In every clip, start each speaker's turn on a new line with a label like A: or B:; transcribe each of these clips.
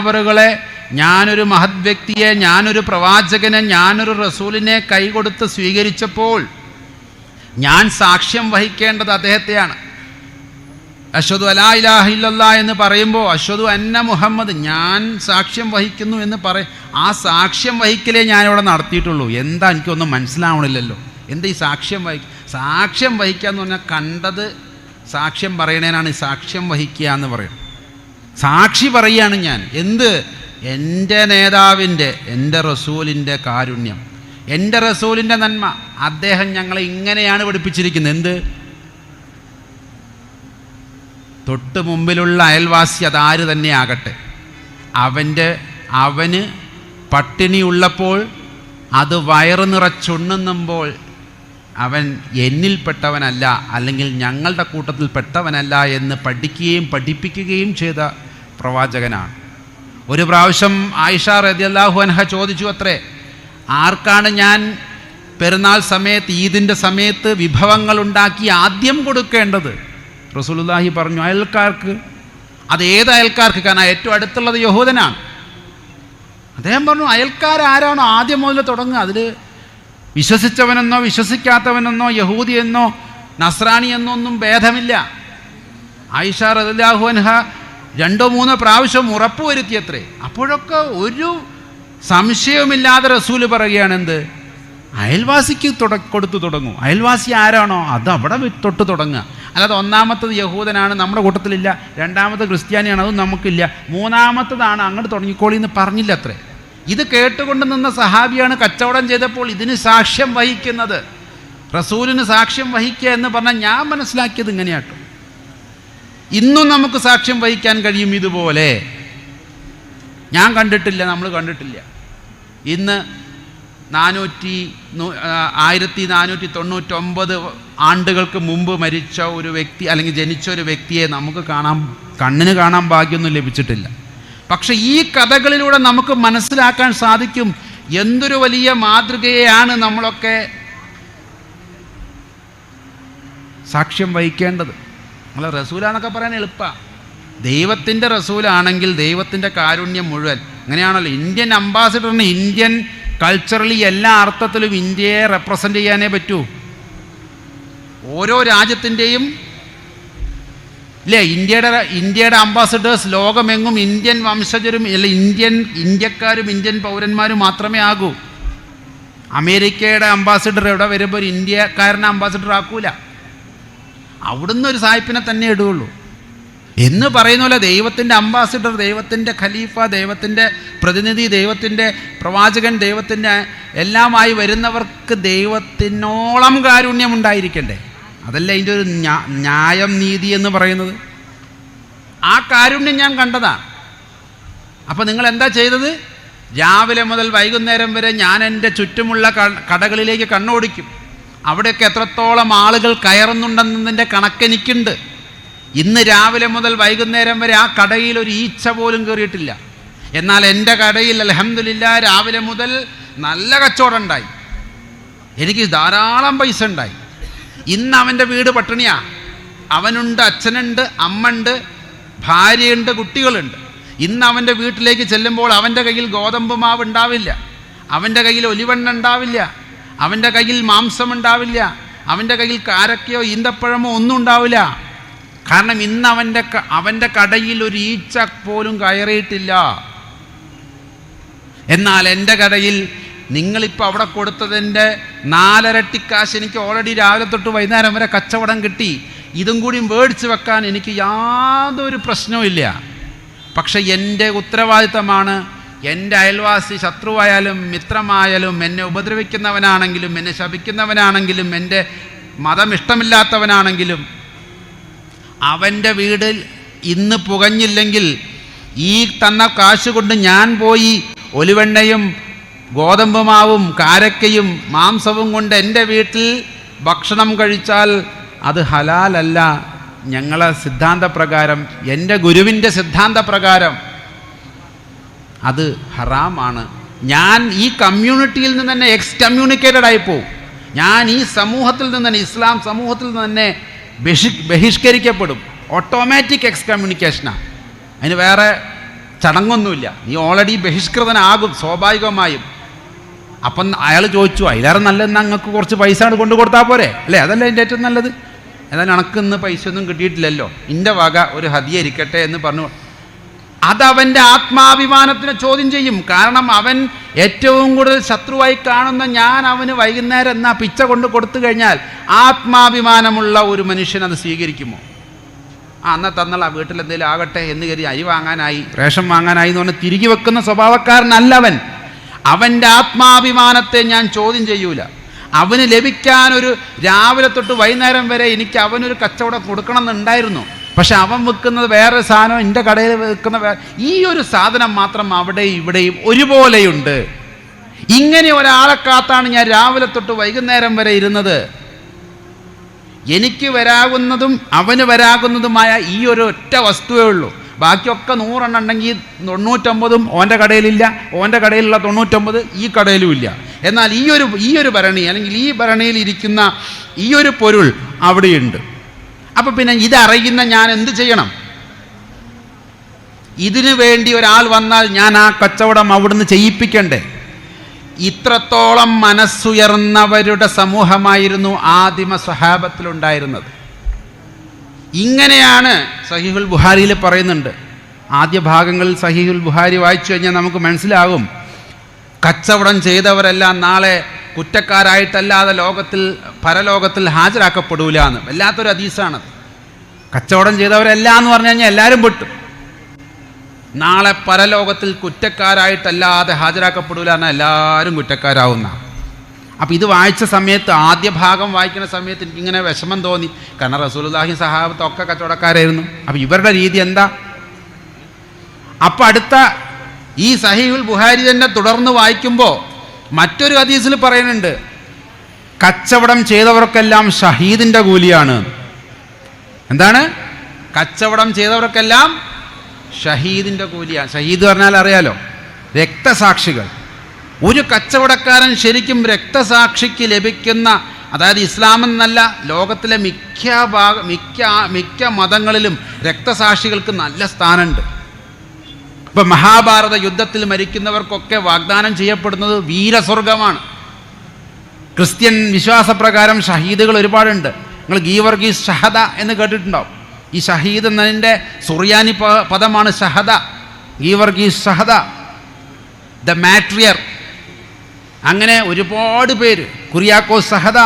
A: അവറുകളെ ഞാനൊരു മഹത് വ്യക്തിയെ ഞാനൊരു പ്രവാചകനെ ഞാനൊരു റസൂലിനെ കൈകൊടുത്ത് സ്വീകരിച്ചപ്പോൾ ഞാൻ സാക്ഷ്യം വഹിക്കേണ്ടത് അദ്ദേഹത്തെയാണ്. അശ്വതു അലാ ഇലാഹില്ല എന്ന് പറയുമ്പോൾ അശ്വതു അന്ന മുഹമ്മദ് ഞാൻ സാക്ഷ്യം വഹിക്കുന്നു എന്ന് പറയും ആ സാക്ഷ്യം വഹിക്കലേ ഞാനിവിടെ നടത്തിയിട്ടുള്ളൂ. എന്താ എനിക്കൊന്നും മനസ്സിലാവണില്ലല്ലോ. എന്താ ഈ സാക്ഷ്യം വഹി സാക്ഷ്യം വഹിക്കുക എന്ന് പറഞ്ഞാൽ കണ്ടത് സാക്ഷ്യം പറയണേനാണ് ഈ സാക്ഷ്യം വഹിക്കുക എന്ന് പറയുന്നത്. സാക്ഷി പറയുകയാണ് ഞാൻ. എന്ത്? എന്റെ നേതാവിന്റെ എന്റെ റസൂലിന്റെ കാരുണ്യം. എന്റെ റസൂലിന്റെ നന്മ. അദ്ദേഹം ഞങ്ങളെ ഇങ്ങനെയാണ് പഠിപ്പിച്ചിരിക്കുന്നത്. എന്ത്? തൊട്ട് മുമ്പിലുള്ള അയൽവാസി അതാര് തന്നെ ആകട്ടെ അവന്റെ അവന് പട്ടിണിയുള്ളപ്പോൾ അത് വയറ് നിറച്ചുണ്ണുമ്പോൾ അവൻ എന്നിൽപ്പെട്ടവനല്ല അല്ലെങ്കിൽ ഞങ്ങളുടെ കൂട്ടത്തിൽ പെട്ടവനല്ല എന്ന് പഠിക്കുകയും പഠിപ്പിക്കുകയും ചെയ്ത പ്രവാചകനാണ്. ഒരു പ്രാവശ്യം ആയിഷ റദിയല്ലാഹു അൻഹ ചോദിച്ചു അത്രേ ആർക്കാണ് ഞാൻ പെരുന്നാൾ സമയത്ത് ഈദിന്റെ സമയത്ത് വിഭവങ്ങൾ ഉണ്ടാക്കി ആദ്യം കൊടുക്കേണ്ടത്? റസൂലുള്ളാഹി പറഞ്ഞു അയൽക്കാർക്ക് അത് ഏത് അയൽക്കാർക്ക്? കാരണം ഏറ്റവും അടുത്തുള്ളത് യഹൂദനാണ്. അദ്ദേഹം പറഞ്ഞു അയൽക്കാരാരാണോ ആദ്യം മുതൽ തുടങ്ങുക? അതിൽ വിശ്വസിച്ചവനെന്നോ വിശ്വസിക്കാത്തവനെന്നോ യഹൂദി എന്നോ നസ്രാണി എന്നോ ഒന്നും ഭേദമില്ല. ആയിഷ റദില്ലാഹു അൻഹ രണ്ടോ മൂന്നോ പ്രാവശ്യം ഉറപ്പുവരുത്തിയത്രേ. അപ്പോഴൊക്കെ ഒരു സംശയവുമില്ലാതെ റസൂൽ പറയുകയാണ് എന്ത് അയൽവാസിക്ക് തുട കൊടുത്തു തുടങ്ങും. അയൽവാസി ആരാണോ? അത് അവിടെ തൊട്ട് തുടങ്ങുക. അല്ലാതെ ഒന്നാമത്തത് യഹൂദനാണ് നമ്മുടെ കൂട്ടത്തിലില്ല. രണ്ടാമത്തെ ക്രിസ്ത്യാനിയാണ് അതും നമുക്കില്ല. മൂന്നാമത്തതാണ് അങ്ങോട്ട് തുടങ്ങിക്കോളി എന്ന് പറഞ്ഞില്ല അത്രേ ഇത് കേട്ടുകൊണ്ട് നിന്ന സഹാബിയാണ് കച്ചവടം ചെയ്തപ്പോൾ ഇതിന് സാക്ഷ്യം വഹിക്കുന്നത്. റസൂലിന് സാക്ഷ്യം വഹിക്കുക എന്ന് പറഞ്ഞാൽ ഞാൻ മനസ്സിലാക്കിയത് ഇങ്ങനെയാട്ടോ. ഇന്നും നമുക്ക് സാക്ഷ്യം വഹിക്കാൻ കഴിയും ഇതുപോലെ. ഞാൻ കണ്ടിട്ടില്ല നമ്മൾ കണ്ടിട്ടില്ല. ഇന്ന് നാനൂറ്റി ആയിരത്തി നാനൂറ്റി തൊണ്ണൂറ്റൊമ്പത് ആണ്ടുകൾക്ക് മുമ്പ് മരിച്ച ഒരു വ്യക്തി അല്ലെങ്കിൽ ജനിച്ച ഒരു വ്യക്തിയെ നമുക്ക് കാണാൻ കണ്ണിന് കാണാൻ ഭാഗ്യമൊന്നും ലഭിച്ചിട്ടില്ല. പക്ഷെ ഈ കഥകളിലൂടെ നമുക്ക് മനസ്സിലാക്കാൻ സാധിക്കും എന്തൊരു വലിയ മാതൃകയെയാണ് നമ്മളൊക്കെ സാക്ഷ്യം വഹിക്കേണ്ടത്. നമ്മൾ റസൂലാന്നൊക്കെ പറയാൻ എളുപ്പമാണ് ദൈവത്തിന്റെ റസൂലാണെങ്കിൽ ദൈവത്തിന്റെ കാരുണ്യം മുഴുവൻ. അങ്ങനെയാണല്ലോ ഇന്ത്യൻ അംബാസിഡറിന് ഇന്ത്യൻ കൾച്ചറലി എല്ലാ അർത്ഥത്തിലും ഇന്ത്യയെ റെപ്രസെന്റ് ചെയ്യാനേ പറ്റൂ. ഓരോ രാജ്യത്തിന്റെയും ഇല്ലേ? ഇന്ത്യയുടെ ഇന്ത്യയുടെ അംബാസഡേഴ്സ് ലോകമെങ്ങും ഇന്ത്യൻ വംശജരും അല്ലെ ഇന്ത്യൻ ഇന്ത്യക്കാരും ഇന്ത്യൻ പൗരന്മാരും മാത്രമേ ആകൂ. അമേരിക്കയുടെ അംബാസിഡർ എവിടെ വരുമ്പോൾ ഒരു ഇന്ത്യക്കാരനെ അംബാസിഡർ ആക്കൂല. അവിടുന്ന് ഒരു സായിപ്പിനെ തന്നെ ഇടുകയുള്ളൂ. എന്ന് പറയുന്ന പോലെ ദൈവത്തിന്റെ അംബാസിഡർ ദൈവത്തിന്റെ ഖലീഫ ദൈവത്തിന്റെ പ്രതിനിധി ദൈവത്തിന്റെ പ്രവാചകൻ ദൈവത്തിന്റെ എല്ലാമായി വരുന്നവർക്ക് ദൈവത്തിനോളം കാരുണ്യം ഉണ്ടായിരിക്കണ്ടേ അതല്ല അതിന്റെ ഒരു ന്യായം നീതി എന്ന് പറയുന്നത്. ആ കാരുണ്യം ഞാൻ കണ്ടതാണ് അപ്പോൾ നിങ്ങൾ എന്താ ചെയ്തത്? രാവിലെ മുതൽ വൈകുന്നേരം വരെ ഞാൻ എന്റെ ചുറ്റുമുള്ള കടകളിലേക്ക് കണ്ണോടിക്കും. അവിടെയൊക്കെ എത്രത്തോളം ആളുകൾ കയറുന്നുണ്ടെന്നതിന്റെ കണക്കെനിക്കുണ്ട് ഇന്ന് രാവിലെ മുതൽ വൈകുന്നേരം വരെ ആ കടയിൽ ഒരു ഈച്ച പോലും കയറിയിട്ടില്ല. എന്നാൽ എന്റെ കടയിൽ അലഹമില്ല രാവിലെ മുതൽ നല്ല കച്ചവടം ഉണ്ടായി. എനിക്ക് ധാരാളം പൈസ ഉണ്ടായി. ഇന്ന് അവന്റെ വീട് പട്ടിണിയാ. അവനുണ്ട് അച്ഛനുണ്ട് അമ്മയുണ്ട് ഭാര്യയുണ്ട് കുട്ടികളുണ്ട്. ഇന്ന് അവന്റെ വീട്ടിലേക്ക് ചെല്ലുമ്പോൾ അവന്റെ കയ്യിൽ ഗോതമ്പ് മാവ് ഉണ്ടാവില്ല. അവന്റെ കയ്യിൽ ഒലിവെണ്ണ ഉണ്ടാവില്ല. അവന്റെ കയ്യിൽ മാംസം ഉണ്ടാവില്ല. അവന്റെ കയ്യിൽ കാരക്കയോ ഈന്തപ്പഴമോ ഒന്നും ഉണ്ടാവില്ല. കാരണം ഇന്ന് അവന്റെ അവന്റെ കടയിൽ ഒരു ഈച്ച പോലും കയറിയിട്ടില്ല. എന്നാൽ എന്റെ കടയിൽ നിങ്ങളിപ്പോൾ അവിടെ കൊടുത്തതിന്റെ നാലരട്ടി കാശ് എനിക്ക് ഓൾറെഡി രാവിലെ തൊട്ട് വൈകുന്നേരം വരെ കച്ചവടം കിട്ടി. ഇതും കൂടി മേടിച്ച് വെക്കാൻ എനിക്ക് യാതൊരു പ്രശ്നവുമില്ല പക്ഷെ എന്റെ ഉത്തരവാദിത്തമാണ് എന്റെ അയൽവാസി ശത്രുവായാലും മിത്രമായാലും എന്നെ ഉപദ്രവിക്കുന്നവനാണെങ്കിലും എന്നെ ശപിക്കുന്നവനാണെങ്കിലും എന്റെ മതം ഇഷ്ടമില്ലാത്തവനാണെങ്കിലും അവന്റെ വീടിൽ ഇന്ന് പുകഞ്ഞില്ലെങ്കിൽ ഈ തന്ന കാശ് കൊണ്ട് ഞാൻ പോയി ഒലിവെണ്ണയും ഗോതമ്പ് മാവും കാരക്കയും മാംസവും കൊണ്ട് എന്റെ വീട്ടിൽ ഭക്ഷണം കഴിച്ചാൽ അത് ഹലാലല്ല. ഞങ്ങളെ സിദ്ധാന്തപ്രകാരം എന്റെ ഗുരുവിന്റെ സിദ്ധാന്തപ്രകാരം അത് ഹറാമാണ്. ഞാൻ ഈ കമ്മ്യൂണിറ്റിയിൽ നിന്ന് തന്നെ എക്സ് കമ്മ്യൂണിക്കേറ്റഡ് ആയി പോവും ഞാൻ ഈ സമൂഹത്തിൽ നിന്ന് തന്നെ ഇസ്ലാം സമൂഹത്തിൽ നിന്ന് തന്നെ ബഹി ബഹിഷ്കരിക്കപ്പെടും. ഓട്ടോമാറ്റിക് എക്സ് കമ്മ്യൂണിക്കേഷനാണ് അതിന് വേറെ ചടങ്ങൊന്നുമില്ല. നീ ഓൾറെഡി ബഹിഷ്കൃതനാകും സ്വാഭാവികമായും. അപ്പം അയാൾ ചോദിച്ചു അതിലേറെ നല്ലത് ഞങ്ങൾക്ക് കുറച്ച് പൈസ ആണ് കൊണ്ടു കൊടുത്താൽ പോരെ? അല്ലേ? അതല്ലേ എന്റെ ഏറ്റവും നല്ലത്. ഏതായാലും അണക്ക് ഇന്ന് പൈസ ഒന്നും കിട്ടിയിട്ടില്ലല്ലോ. എന്റെ വക ഒരു ഹതിയ ഇരിക്കട്ടെ എന്ന് പറഞ്ഞു. അതവന്റെ ആത്മാഭിമാനത്തിനെ ചോദ്യം ചെയ്യും. കാരണം അവൻ ഏറ്റവും കൂടുതൽ ശത്രുവായി കാണുന്ന ഞാൻ അവന് വൈകുന്നേരം എന്നാ പിച്ച കൊണ്ട് കൊടുത്തു കഴിഞ്ഞാൽ ആത്മാഭിമാനമുള്ള ഒരു മനുഷ്യൻ അത് സ്വീകരിക്കുമോ? ആ എന്നാൽ തന്നാൽ ആ വീട്ടിൽ എന്തെങ്കിലും ആകട്ടെ എന്ന് കരുതി അരി വാങ്ങാനായി റേഷൻ വാങ്ങാനായി എന്ന് പറഞ്ഞ് തിരികെ വെക്കുന്ന സ്വഭാവക്കാരനല്ല അവൻ. അവന്റെ ആത്മാഭിമാനത്തെ ഞാൻ ചോദ്യം ചെയ്യൂല. അവന് ലഭിക്കാൻ ഒരു രാവിലെ തൊട്ട് വൈകുന്നേരം വരെ എനിക്ക് അവനൊരു കച്ചവടം കൊടുക്കണം എന്നുണ്ടായിരുന്നു പക്ഷെ അവൻ വെക്കുന്നത് വേറെ സാധനം എന്റെ കടയിൽ വെക്കുന്ന ഈ ഒരു സാധനം മാത്രം അവിടെയും ഇവിടെയും ഒരുപോലെയുണ്ട്. ഇങ്ങനെ ഒരാളെ കാത്താണ് ഞാൻ രാവിലെ തൊട്ട് വൈകുന്നേരം വരെ ഇരുന്നത്. എനിക്ക് വരാകുന്നതും അവന് വരാകുന്നതുമായ ഈ ഒരു ഒറ്റ വസ്തുവേ ഉള്ളൂ. ബാക്കിയൊക്കെ നൂറെണ്ണം ഉണ്ടെങ്കിൽ തൊണ്ണൂറ്റൊമ്പതും ഓന്റെ കടയിലില്ല ഓന്റെ കടയിലുള്ള തൊണ്ണൂറ്റൊമ്പത് ഈ കടയിലും ഇല്ല. എന്നാൽ ഈ ഒരു ഈ ഒരു ഭരണി അല്ലെങ്കിൽ ഈ ഭരണിയിൽ ഇരിക്കുന്ന ഈ ഒരു പൊരുൾ അവിടെയുണ്ട്. അപ്പം പിന്നെ ഇതറിയുന്ന ഞാൻ എന്ത് ചെയ്യണം? ഇതിനു വേണ്ടി ഒരാൾ വന്നാൽ ഞാൻ ആ കച്ചവടം അവിടുന്ന് ചെയ്യിപ്പിക്കണ്ടേ? ഇത്രത്തോളം മനസ്സുയർന്നവരുടെ സമൂഹമായിരുന്നു ആദിമ സ്വഹാബത്തിലുണ്ടായിരുന്നത്. ഇങ്ങനെയാണ് സഹീഹുൽ ബുഹാരിയിൽ പറയുന്നുണ്ട്. ആദ്യ ഭാഗങ്ങളിൽ സഹീഹുൽ ബുഹാരി വായിച്ചു കഴിഞ്ഞാൽ നമുക്ക് മനസ്സിലാകും. കച്ചവടം ചെയ്തവരെല്ലാം നാളെ കുറ്റക്കാരായിട്ടല്ലാതെ ലോകത്തിൽ പരലോകത്തിൽ ഹാജരാക്കപ്പെടൂല എന്ന് വല്ലാത്തൊരു അതീസാണത് കച്ചവടം ചെയ്തവരെല്ലാം എന്ന് പറഞ്ഞു കഴിഞ്ഞാൽ എല്ലാവരും പെട്ടു. നാളെ പരലോകത്തിൽ കുറ്റക്കാരായിട്ടല്ലാതെ ഹാജരാക്കപ്പെടൂല എന്നാൽ എല്ലാവരും കുറ്റക്കാരാവുന്ന. അപ്പോൾ ഇത് വായിച്ച സമയത്ത് ആദ്യ ഭാഗം വായിക്കുന്ന സമയത്ത് എനിക്കിങ്ങനെ വിഷമം തോന്നി. കാരണം റസൂലുല്ലാഹി സഹാബത്ത് ഒക്കെ കച്ചവടക്കാരായിരുന്നു. അപ്പോൾ ഇവരുടെ രീതി എന്താ? അപ്പം അടുത്ത ഈ സഹീഹുൽ ബുഹാരി തന്നെ തുടർന്ന് വായിക്കുമ്പോൾ മറ്റൊരു ഹദീസിൽ പറയുന്നുണ്ട് കച്ചവടം ചെയ്തവർക്കെല്ലാം ഷഹീദിന്റെ കൂലിയാണ്. എന്താണ്? കച്ചവടം ചെയ്തവർക്കെല്ലാം ഷഹീദിന്റെ കൂലിയാണ് ഷഹീദ് പറഞ്ഞാൽ അറിയാലോ രക്തസാക്ഷികൾ. ഒരു കച്ചവടക്കാരൻ ശരിക്കും രക്തസാക്ഷിക്ക് ലഭിക്കുന്ന അതായത് ഇസ്ലാമെന്നല്ല ലോകത്തിലെ മിക്ക ഭാഗ മിക്ക മിക്ക മതങ്ങളിലും രക്തസാക്ഷികൾക്ക് നല്ല സ്ഥാനമുണ്ട്. ഇപ്പം മഹാഭാരത യുദ്ധത്തിൽ മരിക്കുന്നവർക്കൊക്കെ വാഗ്ദാനം ചെയ്യപ്പെടുന്നത് വീരസ്വർഗമാണ്. ക്രിസ്ത്യൻ വിശ്വാസപ്രകാരം ഷഹീദുകൾ ഒരുപാടുണ്ട്. നിങ്ങൾ ഗീവർഗീസ് ഷഹദ എന്ന് കേട്ടിട്ടുണ്ടാവും. ഈ ഷഹീദ് എന്നതിന്റെ സുറിയാനി പദമാണ് ഷഹദ. ഗീവർഗീസ് ഷഹദ. The martyr. അങ്ങനെ ഒരുപാട് പേര്. കുറിയാക്കോ സഹദ.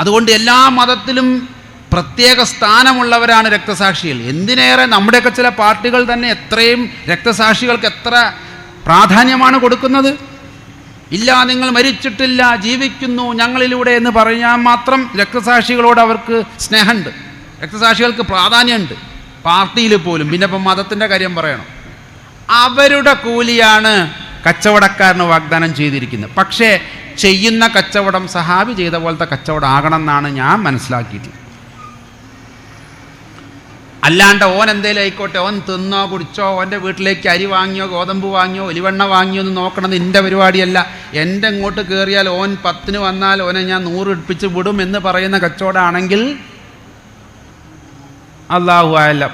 A: അതുകൊണ്ട് എല്ലാ മതത്തിലും പ്രത്യേക സ്ഥാനമുള്ളവരാണ് രക്തസാക്ഷികൾ. എന്തിനേറെ നമ്മുടെയൊക്കെ ചില പാർട്ടികൾ തന്നെ എത്രയും രക്തസാക്ഷികൾക്ക് എത്ര പ്രാധാന്യമാണ് കൊടുക്കുന്നത്? ഇല്ല നിങ്ങൾ മരിച്ചിട്ടില്ല ജീവിക്കുന്നു ഞങ്ങളിലൂടെ എന്ന് പറഞ്ഞാൽ മാത്രം രക്തസാക്ഷികളോട് അവർക്ക് സ്നേഹമുണ്ട്. രക്തസാക്ഷികൾക്ക് പ്രാധാന്യമുണ്ട്. പാർട്ടിയിൽ പോലും. പിന്നെ ഇപ്പം മതത്തിന്റെ കാര്യം പറയണം. അവരുടെ കൂലിയാണ് കച്ചവടക്കാരന് വാഗ്ദാനം ചെയ്തിരിക്കുന്നത് പക്ഷേ ചെയ്യുന്ന കച്ചവടം സഹാബി ചെയ്ത പോലത്തെ കച്ചവടം ആകണം എന്നാണ് ഞാൻ മനസ്സിലാക്കിയിട്ടുള്ളത്. അല്ലാണ്ട് ഓൻ എന്തേലും ആയിക്കോട്ടെ ഓൻ തിന്നോ കുടിച്ചോ ഓന്റെ വീട്ടിലേക്ക് അരി വാങ്ങിയോ ഗോതമ്പ് വാങ്ങിയോ ഒലിവെണ്ണ വാങ്ങിയോ എന്ന് നോക്കണത് എന്റെ പരിപാടിയല്ല. എന്റെ ഇങ്ങോട്ട് കയറിയാൽ ഓൻ പത്തിന് വന്നാൽ ഓനെ ഞാൻ നൂറ് ഇടിപ്പിച്ച് വിടും എന്ന് പറയുന്ന കച്ചവടമാണെങ്കിൽ അള്ളാഹു ആയാലും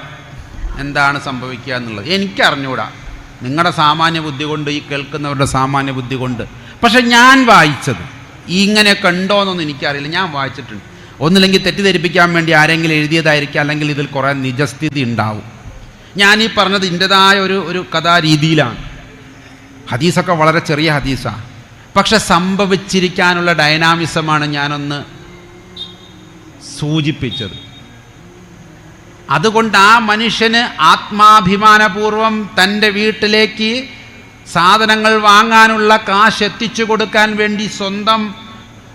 A: എന്താണ് സംഭവിക്കുക എന്നുള്ളത്? എനിക്കറിഞ്ഞൂടാ നിങ്ങളുടെ സാമാന്യ ബുദ്ധി കൊണ്ട് ഈ കേൾക്കുന്നവരുടെ സാമാന്യ ബുദ്ധി കൊണ്ട്. പക്ഷെ ഞാൻ വായിച്ചത്. ഇങ്ങനെ കണ്ടോ എന്നൊന്നും എനിക്കറിയില്ല. ഞാൻ വായിച്ചിട്ടുണ്ട്. ഒന്നില്ലെങ്കിൽ തെറ്റിദ്ധരിപ്പിക്കാൻ വേണ്ടി ആരെങ്കിലും എഴുതിയതായിരിക്കും. അല്ലെങ്കിൽ ഇതിൽ കുറേ നിജസ്ഥിതി ഉണ്ടാവും. ഞാൻ ഈ പറഞ്ഞത് എന്റെതായ ഒരു ഒരു കഥാരീതിയിലാണ്. ഹദീസൊക്കെ വളരെ ചെറിയ ഹദീസാണ് പക്ഷെ സംഭവിച്ചിരിക്കാനുള്ള ഡൈനാമിസമാണ് ഞാനൊന്ന് സൂചിപ്പിച്ചത്. അതുകൊണ്ട് ആ മനുഷ്യന് ആത്മാഭിമാനപൂർവം തന്റെ വീട്ടിലേക്ക് സാധനങ്ങൾ വാങ്ങാനുള്ള കാശ് എത്തിച്ചു കൊടുക്കാൻ വേണ്ടി സ്വന്തം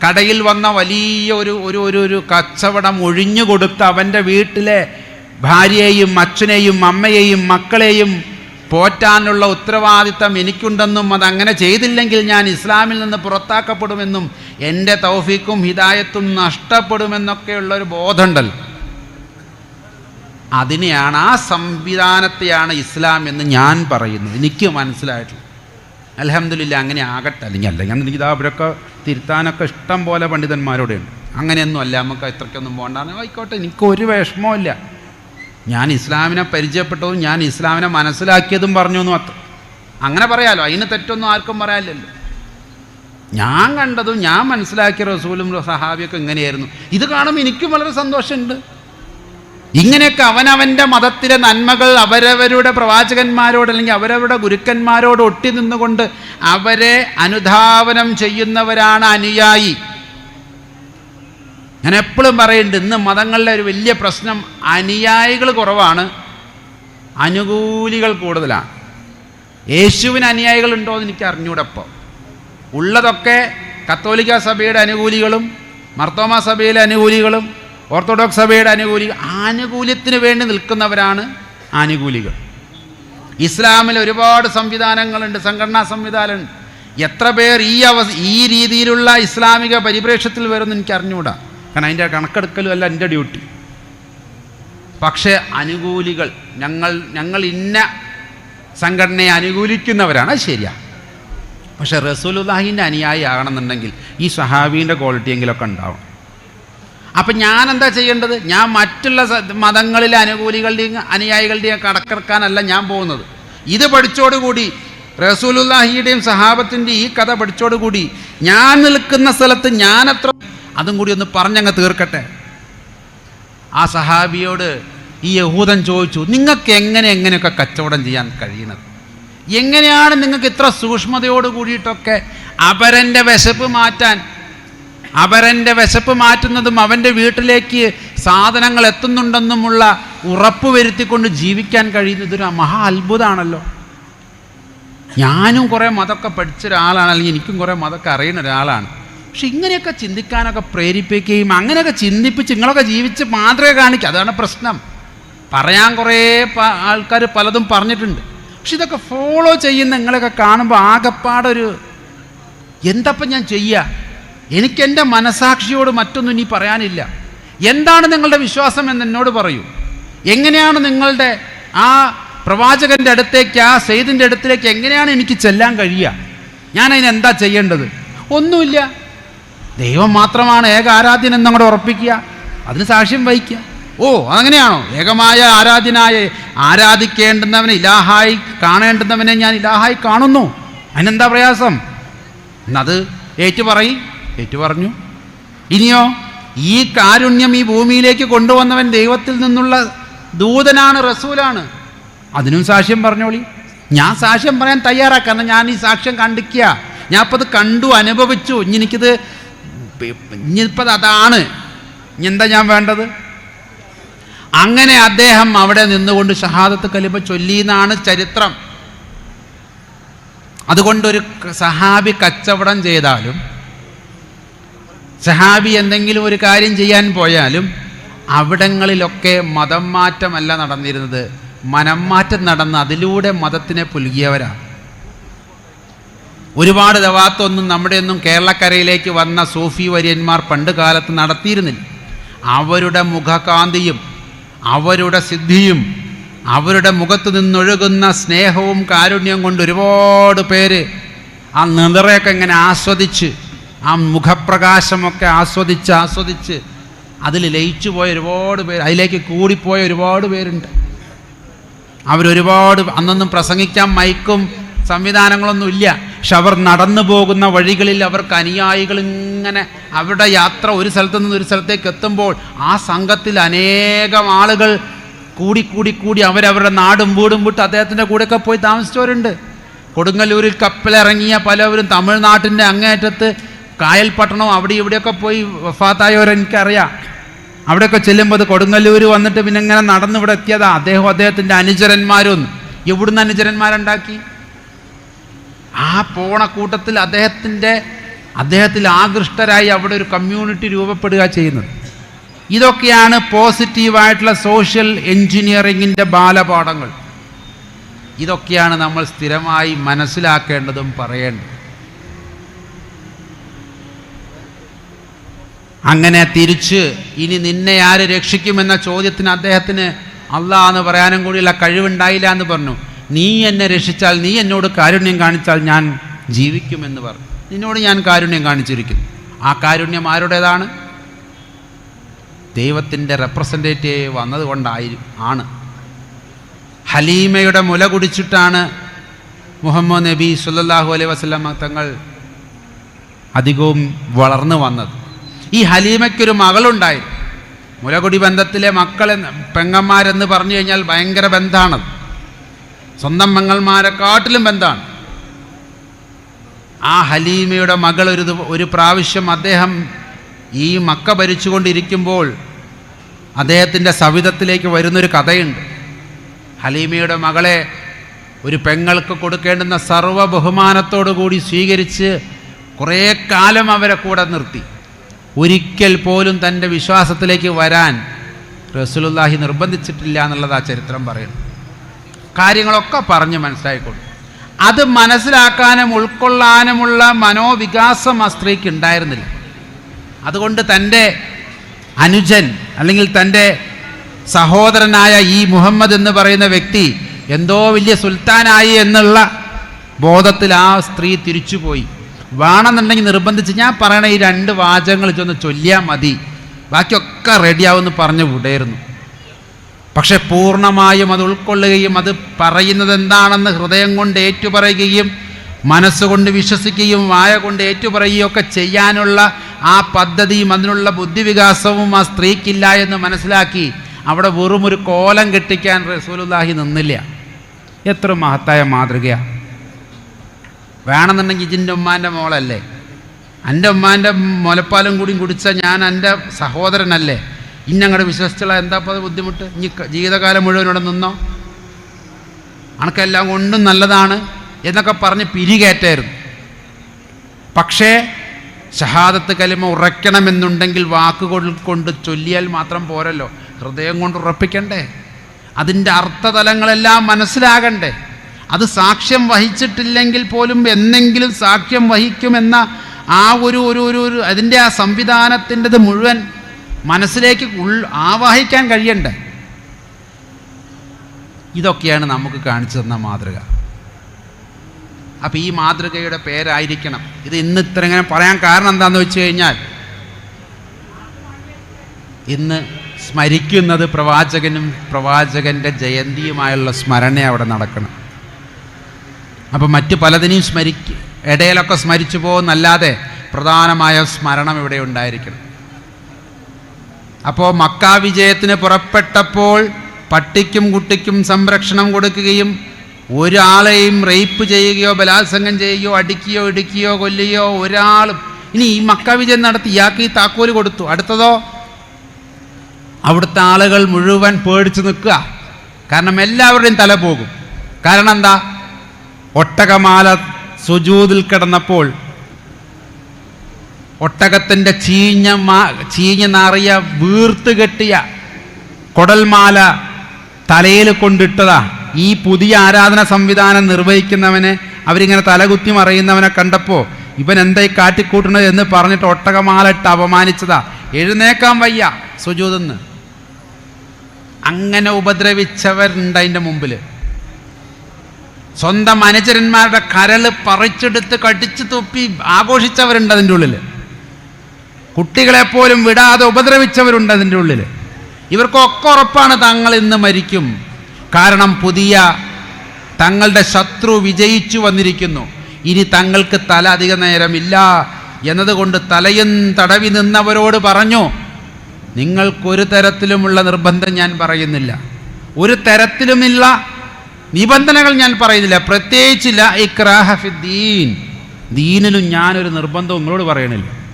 A: കടയിൽ വന്ന വലിയ ഒരു ഒരു ഒരു ഒരു കച്ചവടം ഒഴിഞ്ഞു കൊടുത്ത് അവന്റെ വീട്ടിലെ ഭാര്യയെയും അച്ഛനെയും അമ്മയെയും മക്കളെയും പോറ്റാനുള്ള ഉത്തരവാദിത്തം എനിക്കുണ്ടെന്നും അതങ്ങനെ ചെയ്തില്ലെങ്കിൽ ഞാൻ ഇസ്ലാമിൽ നിന്ന് പുറത്താക്കപ്പെടുമെന്നും എന്റെ തൗഫീക്കും ഹിദായത്തും നഷ്ടപ്പെടുമെന്നൊക്കെയുള്ളൊരു ബോധമുണ്ടല്ലോ. അതിനെയാണ് ആ സംവിധാനത്തെയാണ് ഇസ്ലാം എന്ന് ഞാൻ പറയുന്നത്. എനിക്ക് മനസ്സിലായിട്ടുള്ളൂ അലഹമില്ല അങ്ങനെ ആകട്ടെ. അല്ലെങ്കിൽ അല്ലെങ്കിൽ എനിക്ക് ഇതാ അവരൊക്കെ തിരുത്താനൊക്കെ ഇഷ്ടം പോലെ പണ്ഡിതന്മാരോടെ ഉണ്ട് അങ്ങനെയൊന്നും അല്ല നമുക്ക് ഇത്രയ്ക്കൊന്നും പോകണ്ടാന്ന് ആയിക്കോട്ടെ എനിക്കൊരു വിഷമവും ഇല്ല. ഞാൻ ഇസ്ലാമിനെ പരിചയപ്പെട്ടതും ഞാൻ ഇസ്ലാമിനെ മനസ്സിലാക്കിയതും പറഞ്ഞു എന്ന് മാത്രം. അങ്ങനെ പറയാമല്ലോ അതിന് തെറ്റൊന്നും ആർക്കും പറയാനില്ലല്ലോ. ഞാൻ കണ്ടതും ഞാൻ മനസ്സിലാക്കിയ റസൂലും സഹാബിയൊക്കെ ഇങ്ങനെയായിരുന്നു. ഇത് കാണുമ്പോൾ എനിക്കും വളരെ സന്തോഷമുണ്ട്. ഇങ്ങനെയൊക്കെ അവനവന്റെ മതത്തിലെ നന്മകൾ അവരവരുടെ പ്രവാചകന്മാരോട് അല്ലെങ്കിൽ അവരവരുടെ ഗുരുക്കന്മാരോട് ഒട്ടി നിന്നുകൊണ്ട് അവരെ അനുധാവനം ചെയ്യുന്നവരാണ് അനുയായി. ഞാൻ എപ്പോഴും പറയുന്നുണ്ട് ഇന്ന് മതങ്ങളിലെ ഒരു വലിയ പ്രശ്നം അനുയായികൾ കുറവാണ് അനുകൂലികൾ കൂടുതലാണ്. യേശുവിന് അനുയായികളുണ്ടോ എന്ന് എനിക്ക് അറിഞ്ഞൂടപ്പോൾ ഉള്ളതൊക്കെ കത്തോലിക്ക സഭയുടെ അനുകൂലികളും മർത്തോമ സഭയിലെ അനുകൂലികളും ഓർത്തഡോക്സ് സഭയുടെ അനുകൂലി ആനുകൂല്യത്തിന് വേണ്ടി നിൽക്കുന്നവരാണ് ആനുകൂലികൾ. ഇസ്ലാമിൽ ഒരുപാട് സംവിധാനങ്ങളുണ്ട് സംഘടനാ സംവിധാനമുണ്ട് എത്ര പേർ ഈ അവ ഈ രീതിയിലുള്ള ഇസ്ലാമിക പരിപ്രേക്ഷത്തിൽ വരുമെന്ന് എനിക്ക് അറിഞ്ഞുകൂടാ കാരണം അതിന്റെ കണക്കെടുക്കലും അല്ല എന്റെ ഡ്യൂട്ടി. പക്ഷേ അനുകൂലികൾ ഞങ്ങൾ ഞങ്ങൾ ഇന്ന സംഘടനയെ അനുകൂലിക്കുന്നവരാണ് ശരിയാ. പക്ഷേ റസൂലുല്ലാഹിന്റെ അനുയായി ആകണമെന്നുണ്ടെങ്കിൽ ഈ സഹാബീന്റെ ക്വാളിറ്റി എങ്കിലൊക്കെ ഉണ്ടാവും അപ്പം ഞാൻ എന്താ ചെയ്യേണ്ടത്? ഞാൻ മറ്റുള്ള മതങ്ങളിലെ അനുകൂലികളുടെയും അനുയായികളുടെയും കടക്കിറക്കാനല്ല ഞാൻ പോകുന്നത്. ഇത് പഠിച്ചോടുകൂടി റസൂലുല്ലാഹിയുടെയും സഹാബത്തിന്റെയും ഈ കഥ പഠിച്ചോടുകൂടി ഞാൻ നിൽക്കുന്ന സ്ഥലത്ത് ഞാൻ അത്ര അതും കൂടി ഒന്ന് പറഞ്ഞങ്ങ് തീർക്കട്ടെ. ആ സഹാബിയോട് ഈ യഹൂദൻ ചോദിച്ചു നിങ്ങൾക്ക് എങ്ങനെ എങ്ങനെയൊക്കെ കച്ചവടം ചെയ്യാൻ കഴിയുന്നത്? എങ്ങനെയാണ് നിങ്ങൾക്ക് ഇത്ര സൂക്ഷ്മതയോട് കൂടിയിട്ടൊക്കെ അപരന്റെ വിശപ്പ് മാറ്റാൻ അപരന്റെ വിശപ്പ് മാറ്റുന്നതും അവന്റെ വീട്ടിലേക്ക് സാധനങ്ങൾ എത്തുന്നുണ്ടെന്നുമുള്ള ഉറപ്പ് വരുത്തിക്കൊണ്ട് ജീവിക്കാൻ കഴിയുന്നത് ഒരു മഹാ അത്ഭുതമാണല്ലോ ഞാനും കുറേ മതമൊക്കെ പഠിച്ച ഒരാളാണ് അല്ലെങ്കിൽ എനിക്കും കുറേ മതമൊക്കെ അറിയുന്ന ഒരാളാണ്. പക്ഷെ ഇങ്ങനെയൊക്കെ ചിന്തിക്കാനൊക്കെ പ്രേരിപ്പിക്കുകയും അങ്ങനെയൊക്കെ ചിന്തിപ്പിച്ച് നിങ്ങളൊക്കെ ജീവിച്ച് മാത്രമേ കാണിക്കുക അതാണ് പ്രശ്നം. പറയാൻ കുറേ ആൾക്കാർ പലതും പറഞ്ഞിട്ടുണ്ട്. പക്ഷെ ഇതൊക്കെ ഫോളോ ചെയ്യുന്ന നിങ്ങളൊക്കെ കാണുമ്പോൾ ആകെപ്പാടൊരു എന്തപ്പം ഞാൻ ചെയ്യുക എനിക്ക് എന്റെ മനസാക്ഷിയോട് മറ്റൊന്നും ഇനി പറയാനില്ല. എന്താണ് നിങ്ങളുടെ വിശ്വാസം എന്ന് എന്നോട് പറയൂ. എങ്ങനെയാണ് നിങ്ങളുടെ ആ പ്രവാചകന്റെ അടുത്തേക്ക് ആ സെയ്തിന്റെ അടുത്തേക്ക് എങ്ങനെയാണ് എനിക്ക് ചെല്ലാൻ കഴിയുക? ഞാൻ അതിന് എന്താ ചെയ്യേണ്ടത്? ഒന്നുമില്ല. ദൈവം മാത്രമാണ് ഏക ആരാധ്യൻ എന്നങ്ങോട് ഉറപ്പിക്കുക. അതിന് സാക്ഷ്യം വഹിക്കുക. ഓ അങ്ങനെയാണോ? ഏകമായ ആരാധ്യനായ ആരാധിക്കേണ്ടുന്നവനെ ഇലാഹായി കാണേണ്ടുന്നവനെ ഞാൻ ഇലാഹായി കാണുന്നു. അതിനെന്താ പ്രയാസം? എന്നത് ഏറ്റു പറയും. ഏറ്റു പറഞ്ഞു ഇനിയോ ഈ കാരുണ്യം ഈ ഭൂമിയിലേക്ക് കൊണ്ടുവന്നവൻ ദൈവത്തിൽ നിന്നുള്ള ദൂതനാണ് റസൂലാണ്. അതിനും സാക്ഷ്യം പറഞ്ഞോളി. ഞാൻ സാക്ഷ്യം പറയാൻ തയ്യാറാ കാരണം ഞാൻ ഈ സാക്ഷ്യം കണ്ടിക്കുക ഞാൻ ഇപ്പോൾ അത് കണ്ടു അനുഭവിച്ചു. ഇനി എനിക്കിത് ഇനിയിപ്പോൾ അതാണ്. ഇനി എന്താ ഞാൻ വേണ്ടത്? അങ്ങനെ അദ്ദേഹം അവിടെ നിന്നുകൊണ്ട് ഷഹാദത്ത് കലിമ ചൊല്ലിയെന്നാണ് ചരിത്രം. അതുകൊണ്ടൊരു സഹാബി കച്ചവടം ചെയ്താലും സഹാബി എന്തെങ്കിലും ഒരു കാര്യം ചെയ്യാൻ പോയാലും അവിടങ്ങളിലൊക്കെ മതം മാറ്റമല്ല നടന്നിരുന്നത്. മനം മാറ്റം നടന്ന് അതിലൂടെ മതത്തിനെ പുലുകിയവരാണ് ഒരുപാട് ദവാത്തൊന്നും നമ്മുടെയൊന്നും കേരളക്കരയിലേക്ക് വന്ന സൂഫി വര്യന്മാർ പണ്ട് കാലത്ത് നടത്തിയിരുന്നില്ല. അവരുടെ മുഖകാന്തിയും അവരുടെ സിദ്ധിയും അവരുടെ മുഖത്ത് നിന്നൊഴുകുന്ന സ്നേഹവും കാരുണ്യവും കൊണ്ട് ഒരുപാട് പേര് ആ നിറയൊക്കെ ഇങ്ങനെ ആസ്വദിച്ച് ആ മുഖപ്രകാശമൊക്കെ ആസ്വദിച്ച് ആസ്വദിച്ച് അതിൽ ലയിച്ചു പോയ ഒരുപാട് പേര് അതിലേക്ക് കൂടിപ്പോയ ഒരുപാട് പേരുണ്ട്. അവരൊരുപാട് അന്നൊന്നും പ്രസംഗിക്കാൻ മൈക്കും സംവിധാനങ്ങളൊന്നും ഇല്ല. പക്ഷെ അവർ നടന്നു പോകുന്ന വഴികളിൽ അവർക്ക് അനുയായികൾ ഇങ്ങനെ അവരുടെ യാത്ര ഒരു സ്ഥലത്തു നിന്ന് ഒരു സ്ഥലത്തേക്ക് എത്തുമ്പോൾ ആ സംഘത്തിൽ അനേകം ആളുകൾ കൂടി കൂടി കൂടി അവരവരുടെ നാടും വീടും വിട്ട് അദ്ദേഹത്തിന്റെ കൂടെയൊക്കെ പോയി താമസിച്ചവരുണ്ട്. കൊടുങ്ങല്ലൂരിൽ കപ്പലിറങ്ങിയ പലവരും തമിഴ്നാട്ടിന്റെ അങ്ങേയറ്റത്ത് കായൽ പട്ടണം അവിടെ ഇവിടെയൊക്കെ പോയി വഫാത്തായവരെനിക്കറിയാം അവിടെയൊക്കെ ചെല്ലുമ്പോൾ അത് കൊടുങ്ങല്ലൂർ വന്നിട്ട് പിന്നെ ഇങ്ങനെ നടന്ന് ഇവിടെ എത്തിയതാ. അദ്ദേഹം അദ്ദേഹത്തിന്റെ അനുചരന്മാരും. എവിടുന്ന് അനുചരന്മാരുണ്ടാക്കി? ആ പോണ കൂട്ടത്തിൽ അദ്ദേഹത്തിന്റെ അദ്ദേഹത്തിൽ ആകൃഷ്ടരായി അവിടെ ഒരു കമ്മ്യൂണിറ്റി രൂപപ്പെടുക ചെയ്യുന്നത്. ഇതൊക്കെയാണ് പോസിറ്റീവായിട്ടുള്ള സോഷ്യൽ എൻജിനീയറിങ്ങിന്റെ ബാലപാഠങ്ങൾ. ഇതൊക്കെയാണ് നമ്മൾ സ്ഥിരമായി മനസ്സിലാക്കേണ്ടതും പറയേണ്ടതും. അങ്ങനെ തിരിച്ച് ഇനി നിന്നെ ആര് രക്ഷിക്കുമെന്ന ചോദ്യത്തിന് അദ്ദേഹത്തിന് അല്ലാ എന്ന് പറയാനും കൂടിയുള്ള കഴിവുണ്ടായില്ല എന്ന് പറഞ്ഞു. നീ എന്നെ രക്ഷിച്ചാൽ നീ എന്നോട് കാരുണ്യം കാണിച്ചാൽ ഞാൻ ജീവിക്കുമെന്ന് പറഞ്ഞു. നിന്നോട് ഞാൻ കാരുണ്യം കാണിച്ചിരിക്കുന്നു. ആ കാരുണ്യം ആരുടേതാണ്? ദൈവത്തിന്റെ റെപ്രസെന്റേറ്റീവ് വന്നതുകൊണ്ടായി ആണ്. ഹലീമയുടെ മുല കുടിച്ചിട്ടാണ് മുഹമ്മദ് നബി സുല്ലാഹു അലൈഹി വസല്ലം തങ്ങൾ അധികവും വളർന്നു വന്നത്. ഈ ഹലീമയ്ക്കൊരു മകളുണ്ടായി. മുലകുടി ബന്ധത്തിലെ മക്കൾ പെങ്ങന്മാരെന്ന് പറഞ്ഞു കഴിഞ്ഞാൽ ഭയങ്കര ബന്ധമാണത് സ്വന്തം പെങ്ങന്മാരെക്കാട്ടിലും ബന്ധമാണ് ആ ഹലീമയുടെ മകൾ ഒരു ഒരു പ്രാവശ്യം അദ്ദേഹം ഈ മക്ക ഭരിച്ചുകൊണ്ടിരിക്കുമ്പോൾ അദ്ദേഹത്തിന്റെ സവിധത്തിലേക്ക് വരുന്നൊരു കഥയുണ്ട്. ഹലീമയുടെ മകളെ ഒരു പെങ്ങൾക്ക് കൊടുക്കേണ്ടുന്ന സർവ ബഹുമാനത്തോടു കൂടി സ്വീകരിച്ച് കുറേ കാലം അവരെ കൂടെ നിർത്തി. ഒരിക്കൽ പോലും തന്റെ വിശ്വാസത്തിലേക്ക് വരാൻ റസൂലുള്ളാഹി നിർബന്ധിച്ചിട്ടില്ല എന്നുള്ളത് ചരിത്രം പറയുന്നു കാര്യങ്ങളൊക്കെ പറഞ്ഞ് മനസ്സിലായിക്കൊള്ളു അത് മനസ്സിലാക്കാനും ഉൾക്കൊള്ളാനുമുള്ള മനോവികാസം ആ സ്ത്രീക്ക് ഉണ്ടായിരുന്നില്ല. അതുകൊണ്ട് തന്റെ അനുജൻ അല്ലെങ്കിൽ തന്റെ സഹോദരനായ ഈ മുഹമ്മദ് എന്ന് പറയുന്ന വ്യക്തി എന്തോ വലിയ സുൽത്താനായി എന്നുള്ള ബോധത്തിൽ ആ സ്ത്രീ തിരിച്ചുപോയി. വേണമെന്നുണ്ടെങ്കിൽ നിർബന്ധിച്ച് ഞാൻ പറയണ ഈ രണ്ട് വാചകങ്ങൾ ഇതൊന്ന് ചൊല്ലിയാൽ മതി. ബാക്കിയൊക്കെ റെഡിയാവുമെന്ന് പറഞ്ഞു വിടേരുന്നു. പക്ഷെ പൂർണമായും അത് ഉൾക്കൊള്ളുകയും അത് പറയുന്നത് എന്താണെന്ന് ഹൃദയം കൊണ്ട് ഏറ്റുപറയുകയും മനസ്സുകൊണ്ട് വിശ്വസിക്കുകയും വായ കൊണ്ട് ഏറ്റുപറയുകയും ഒക്കെ ചെയ്യാനുള്ള ആ പദ്ധതിയും അതിനുള്ള ബുദ്ധിവികാസവും ആ സ്ത്രീക്കില്ല എന്ന് മനസ്സിലാക്കി അവിടെ വെറും ഒരു കോലം കെട്ടിക്കാൻ റസൂലുള്ളാഹി നിന്നില്ല. എത്ര മഹത്തായ മാതൃകയാണ് വേണമെന്നുണ്ടെങ്കിൽ ഇതിന്റെ ഉമ്മാന്റെ മോളല്ലേ? എന്റെ ഉമ്മാന്റെ മുലപ്പാലും കൂടി കുടിച്ച ഞാൻ എന്റെ സഹോദരനല്ലേ? ഇന്നങ്ങടെ വിശ്വസിച്ചുള്ള എന്താ ഇപ്പോൾ ബുദ്ധിമുട്ട്? ഇനി ജീവിതകാലം മുഴുവൻ ഇവിടെ നിന്നോ? അണക്കെല്ലാം കൊണ്ടും നല്ലതാണ് എന്നൊക്കെ പറഞ്ഞ് പിരികേറ്റായിരുന്നു. പക്ഷേ ഷഹാദത്ത് കലിമ ഉറയ്ക്കണമെന്നുണ്ടെങ്കിൽ വാക്കുകൾ കൊണ്ട് ചൊല്ലിയാൽ മാത്രം പോരല്ലോ. ഹൃദയം കൊണ്ട് ഉറപ്പിക്കണ്ടേ? അതിന്റെ അർത്ഥതലങ്ങളെല്ലാം മനസ്സിലാകണ്ടേ? അത് സാക്ഷ്യം വഹിച്ചിട്ടില്ലെങ്കിൽ പോലും എന്നെങ്കിലും സാക്ഷ്യം വഹിക്കുമെന്ന ആ ഒരു ഒരു ഒരു ഒരു അതിന്റെ ആ സംവിധാനത്തിന്റെത് മുഴുവൻ മനസ്സിലേക്ക് ഉൾ ആവാഹിക്കാൻ കഴിയണ്ടേ? ഇതൊക്കെയാണ് നമുക്ക് കാണിച്ചു തന്ന മാതൃക. അപ്പം ഈ മാതൃകയുടെ പേരായിരിക്കണം. ഇത് ഇന്ന് ഇത്ര ഇങ്ങനെ പറയാൻ കാരണം എന്താണെന്ന് വെച്ച് കഴിഞ്ഞാൽ ഇന്ന് സ്മരിക്കുന്നത് പ്രവാചകനും പ്രവാചകന്റെ ജയന്തിയുമായുള്ള സ്മരണ അവിടെ നടക്കണം അപ്പം മറ്റ് പലതിനെയും സ്മരിക്ക ഇടയിലൊക്കെ സ്മരിച്ചു പോകുന്നല്ലാതെ പ്രധാനമായ സ്മരണം ഇവിടെ ഉണ്ടായിരിക്കണം. അപ്പോൾ മക്കാ വിജയത്തിന് പുറപ്പെട്ടപ്പോൾ പട്ടിക്കും കുട്ടിക്കും സംരക്ഷണം കൊടുക്കുകയും ഒരാളെയും റേപ്പ് ചെയ്യുകയോ ബലാത്സംഗം ചെയ്യുകയോ അടിക്കുകയോ ഇടുക്കുകയോ കൊല്ലുകയോ ഒരാളും ഇനി ഈ മക്ക വിജയം നടത്തി ഇയാൾക്ക് ഈ താക്കോൽ കൊടുത്തു. അടുത്തതോ? അവിടുത്തെ ആളുകൾ മുഴുവൻ പേടിച്ചു നിൽക്കുക. കാരണം എല്ലാവരുടെയും തല പോകും. കാരണം എന്താ? ഒട്ടകമാല സുജൂതിൽ കിടന്നപ്പോൾ ഒട്ടകത്തിന്റെ ചീഞ്ഞ മാ ചീഞ്ഞ നാറിയ വീർത്ത് കെട്ടിയ കൊടൽമാല തലയിൽ കൊണ്ടിട്ടതാ. ഈ പുതിയ ആരാധന സംവിധാനം നിർവഹിക്കുന്നവനെ അവരിങ്ങനെ തലകുത്തി മറിയുന്നവനെ കണ്ടപ്പോൾ ഇവൻ എന്തായി കാട്ടിക്കൂട്ടണത് എന്ന് പറഞ്ഞിട്ട് ഒട്ടകമാല ഇട്ട് അപമാനിച്ചതാ. എഴുന്നേക്കാൻ വയ്യ സുജൂതെന്ന്. അങ്ങനെ ഉപദ്രവിച്ചവരുണ്ട് അതിന്റെ മുമ്പിൽ സ്വന്തം അനുചരന്മാരുടെ കരൾ പറിച്ചെടുത്ത് കടിച്ചു തുപ്പി ആഘോഷിച്ചവരുണ്ട് അതിന്റെ ഉള്ളിൽ കുട്ടികളെപ്പോലും വിടാതെ ഉപദ്രവിച്ചവരുണ്ട് അതിന്റെ ഉള്ളിൽ ഇവർക്കൊക്കെ ഉറപ്പാണ് തങ്ങൾ ഇന്ന് മരിക്കും. കാരണം പുതിയ തങ്ങളുടെ ശത്രു വിജയിച്ചു വന്നിരിക്കുന്നു. ഇനി തങ്ങൾക്ക് തല അധിക നേരമില്ല. എന്നതുകൊണ്ട് തലയും തടവി നിന്നവരോട് പറഞ്ഞു നിങ്ങൾക്കൊരു തരത്തിലുമുള്ള നിർബന്ധം ഞാൻ പറയുന്നില്ല. ഒരു തരത്തിലുമില്ല. നിബന്ധനകൾ ഞാൻ പറയുന്നില്ല. പ്രത്യേകിച്ചില്ല ഇക്രാഹഫിദ്ദീൻ ദീനിലും ഞാനൊരു നിർബന്ധവും നിങ്ങളോട് പറയണില്ല.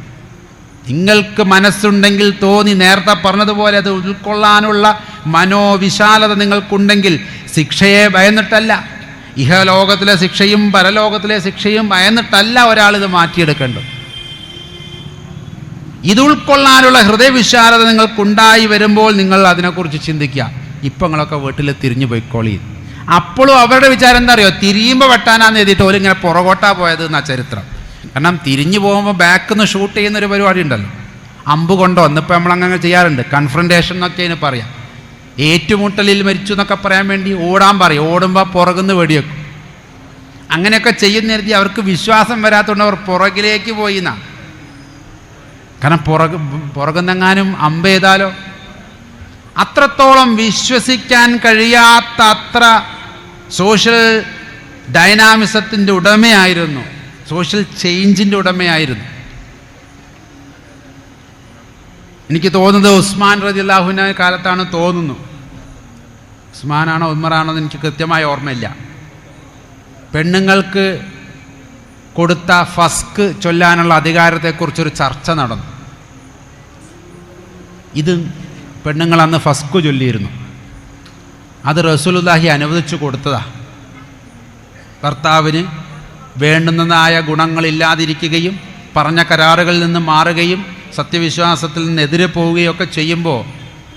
A: നിങ്ങൾക്ക് മനസ്സുണ്ടെങ്കിൽ തോന്നി നേരത്തെ പറഞ്ഞതുപോലെ അത് ഉൾക്കൊള്ളാനുള്ള മനോവിശാലത നിങ്ങൾക്കുണ്ടെങ്കിൽ ശിക്ഷയെ ഭയന്നിട്ടല്ല. ഇഹലോകത്തിലെ ശിക്ഷയും പരലോകത്തിലെ ശിക്ഷയും ഭയന്നിട്ടല്ല ഒരാൾ ഇത് മാറ്റിയെടുക്കേണ്ടത്. ഇത് ഉൾക്കൊള്ളാനുള്ള ഹൃദയവിശാലത നിങ്ങൾക്കുണ്ടായി വരുമ്പോൾ നിങ്ങൾ അതിനെക്കുറിച്ച് ചിന്തിക്കുക. ഇപ്പം നിങ്ങളൊക്കെ വീട്ടിൽ തിരിഞ്ഞു പോയിക്കോളി അപ്പോഴും അവരുടെ വിചാരം എന്താ അറിയോ? തിരിയുമ്പോൾ വെട്ടാനാന്ന് എഴുതിയിട്ട് ഓരിങ്ങനെ പുറകോട്ടാ പോയത് എന്നാ ചരിത്രം. കാരണം തിരിഞ്ഞു പോകുമ്പോൾ ബാക്കിൽ നിന്ന് ഷൂട്ട് ചെയ്യുന്ന ഒരു പരിപാടി ഉണ്ടല്ലോ. അമ്പ് കൊണ്ടോ? എന്നിപ്പോൾ നമ്മളങ്ങനെ ചെയ്യാറുണ്ട്. കൺഫ്രണ്ടേഷൻ എന്നൊക്കെ അതിന് പറയാം. ഏറ്റുമുട്ടലിൽ മരിച്ചു എന്നൊക്കെ പറയാൻ വേണ്ടി ഓടാൻ പറയും. ഓടുമ്പോൾ പുറകുന്ന് വെടിവെക്കും. അങ്ങനെയൊക്കെ ചെയ്യുന്ന അവർക്ക് വിശ്വാസം വരാത്തതുകൊണ്ട് അവർ പുറകിലേക്ക് പോയി എന്നാണ് കാരണം പുറക് പുറകുന്നെങ്ങാനും അമ്പ് ചെയ്താലോ അത്രത്തോളം വിശ്വസിക്കാൻ കഴിയാത്ത അത്ര സോഷ്യൽ ഡൈനാമിസത്തിന്റെ ഉടമയായിരുന്നു. സോഷ്യൽ ചേഞ്ചിന്റെ ഉടമയായിരുന്നു. എനിക്ക് തോന്നുന്നത് ഉസ്മാൻ റതി അള്ളാഹുവിന്റെ കാലത്താണ് തോന്നുന്നു. ഉസ്മാനാണോ ഉമ്മറാണോ എന്ന് എനിക്ക് കൃത്യമായ ഓർമ്മയില്ല. പെണ്ണുങ്ങൾക്ക് കൊടുത്ത ഫസ്ക് ചൊല്ലാനുള്ള അധികാരത്തെക്കുറിച്ചൊരു ചർച്ച നടന്നു. ഇത് പെണ്ണുങ്ങൾ അന്ന് ഫസ്കു ചൊല്ലിയിരുന്നു. അത് റസൂലുല്ലാഹി അനുവദിച്ചു കൊടുത്തതാ. ഭർത്താവിന് വേണ്ടുന്നതായ ഗുണങ്ങളില്ലാതിരിക്കുകയും പറഞ്ഞ കരാറുകളിൽ നിന്ന് മാറുകയും സത്യവിശ്വാസത്തിൽ നിന്ന് എതിരെ പോവുകയൊക്കെ ചെയ്യുമ്പോൾ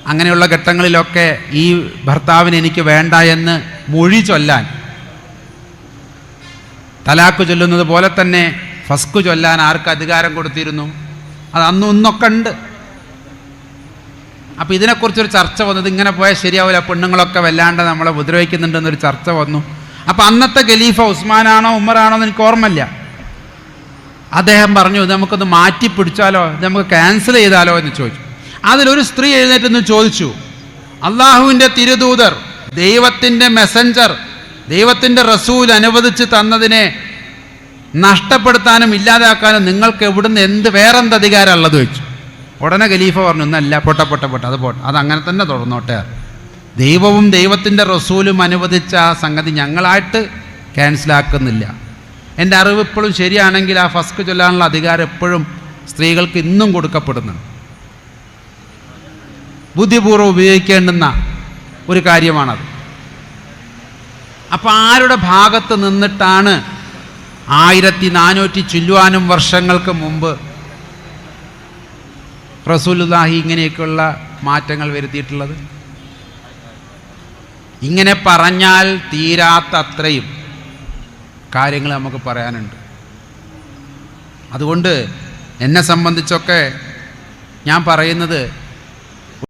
A: അങ്ങനെയുള്ള ഘട്ടങ്ങളിലൊക്കെ ഈ ഭർത്താവിന് എനിക്ക് വേണ്ട എന്ന് മൊഴി ചൊല്ലാൻ തലാക്ക് ചൊല്ലുന്നത് പോലെ തന്നെ ഫസ്കു ചൊല്ലാൻ ആർക്ക് അധികാരം കൊടുത്തിരുന്നു? അത് അന്നും ഇന്നൊക്കെ ഉണ്ട്. അപ്പോൾ ഇതിനെക്കുറിച്ചൊരു ചർച്ച വന്നത് ഇങ്ങനെ പോയാൽ ശരിയാവില്ല. പെണ്ണുങ്ങളൊക്കെ വല്ലാണ്ട് നമ്മളെ ഉപദ്രവിക്കുന്നുണ്ടെന്നൊരു ചർച്ച വന്നു. അപ്പോൾ അന്നത്തെ ഖലീഫ ഉസ്മാനാണോ ഉമ്മറാണോ എന്ന് എനിക്ക് ഓർമ്മയില്ല. അദ്ദേഹം പറഞ്ഞു ഇത് നമുക്കൊന്ന് മാറ്റി പിടിച്ചാലോ? ഇത് നമുക്ക് ക്യാൻസൽ ചെയ്താലോ എന്ന് ചോദിച്ചു. അതിലൊരു സ്ത്രീ എഴുന്നേറ്റെന്ന് ചോദിച്ചു അള്ളാഹുവിന്റെ തിരുദൂതർ ദൈവത്തിന്റെ മെസ്സഞ്ചർ ദൈവത്തിന്റെ റസൂൽ അനുവദിച്ച് തന്നതിനെ നഷ്ടപ്പെടുത്താനും ഇല്ലാതാക്കാനും നിങ്ങൾക്ക് എവിടുന്ന് എന്ത് വേറെന്ത് അധികാരമുള്ളത് വെച്ചു ഉടനെ ഖലീഫ പറഞ്ഞു ഒന്നല്ല പൊട്ട പൊട്ട പൊട്ട അത് പോട്ടെ. അത് അങ്ങനെ തന്നെ തുടർന്നോട്ടെ. ദൈവവും ദൈവത്തിന്റെ റസൂലും അനുവദിച്ച ആ സംഗതി ഞങ്ങളായിട്ട് ക്യാൻസലാക്കുന്നില്ല എന്റെ അറിവ് ഇപ്പോഴും ശരിയാണെങ്കിൽ ആ ഫസ്ക് ചൊല്ലാനുള്ള അധികാരം എപ്പോഴും സ്ത്രീകൾക്ക് ഇന്നും കൊടുക്കപ്പെടുന്നുണ്ട്. ബുദ്ധിപൂർവം ഉപയോഗിക്കേണ്ടുന്ന ഒരു കാര്യമാണത്. അപ്പം ആരുടെ ഭാഗത്ത് നിന്നിട്ടാണ് ആയിരത്തി നാനൂറ്റി ചില്ലുവാനും വർഷങ്ങൾക്ക് മുമ്പ് റസൂലുല്ലാഹി ഇങ്ങനെയൊക്കെയുള്ള മാറ്റങ്ങൾ വരുത്തിയിട്ടുള്ളത്? ഇങ്ങനെ പറഞ്ഞാൽ തീരാത്തത്രയും കാര്യങ്ങൾ നമുക്ക് പറയാനുണ്ട്. അതുകൊണ്ട് എന്നെ സംബന്ധിച്ചൊക്കെ ഞാൻ പറയുന്നത്